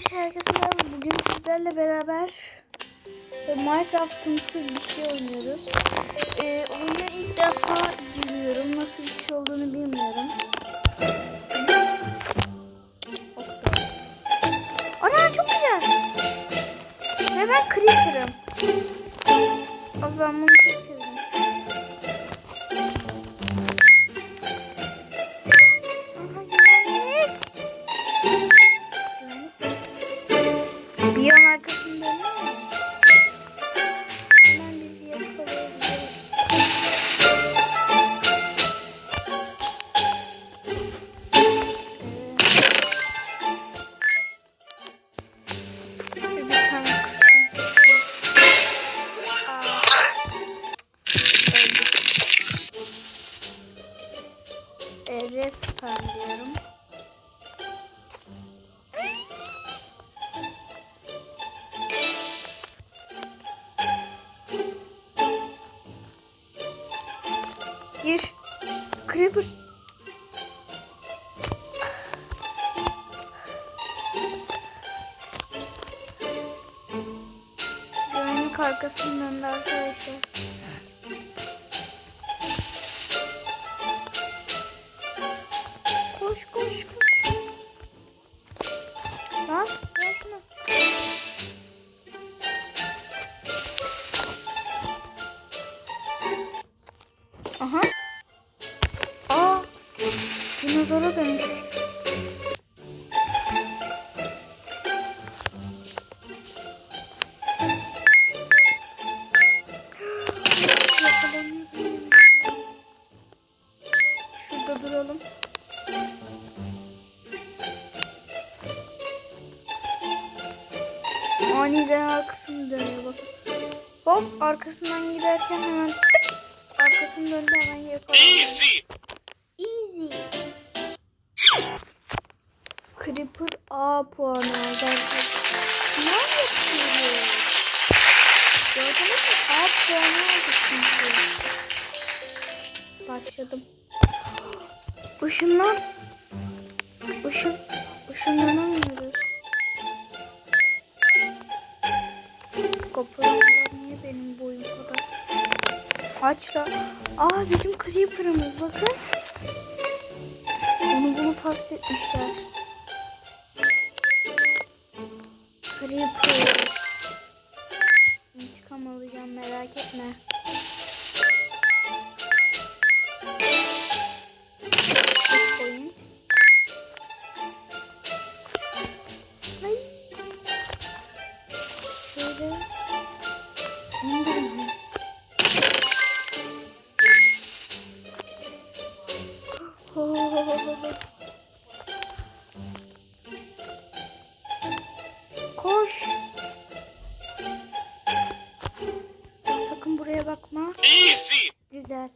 Herkese. Bugün sizlerle beraber Minecraft'ımsı bir şey oynuyoruz. E, oyuna ilk defa giriyorum. Nasıl bir şey olduğunu bilmiyorum. Ana çok güzel. Ve ben Creeper'ım. Abi ben bunu çok sevdim. Yan arkasında ne var? Hemen bizi yakalayabilir. Ee, respawn diyorum. Gir. Creeper. Güvenlik arkasının önünde arkadaşlar. Koş koş koş. Lan ver şunu. Dinozora dönüştü. Şurada duralım. Aniden arkasını dönüyor bakın. Hop arkasından giderken hemen arkasını döndü hemen yakalanıyor. Easy. Easy. Creeper A puanı aldı. Sınav yapıyoruz. Gördünüz mü? A puanı aldı çünkü. Başladım. Işınlan. Işın. Işınlanamıyoruz. Kapılar niye benim boyum kadar? Aç da. Aa bizim Creeper'ımız bakın. Onu bulup hapsetmişler. Creeper. İntikam alacağım merak etme. Koş. Sakın buraya bakma. Easy. Güzel.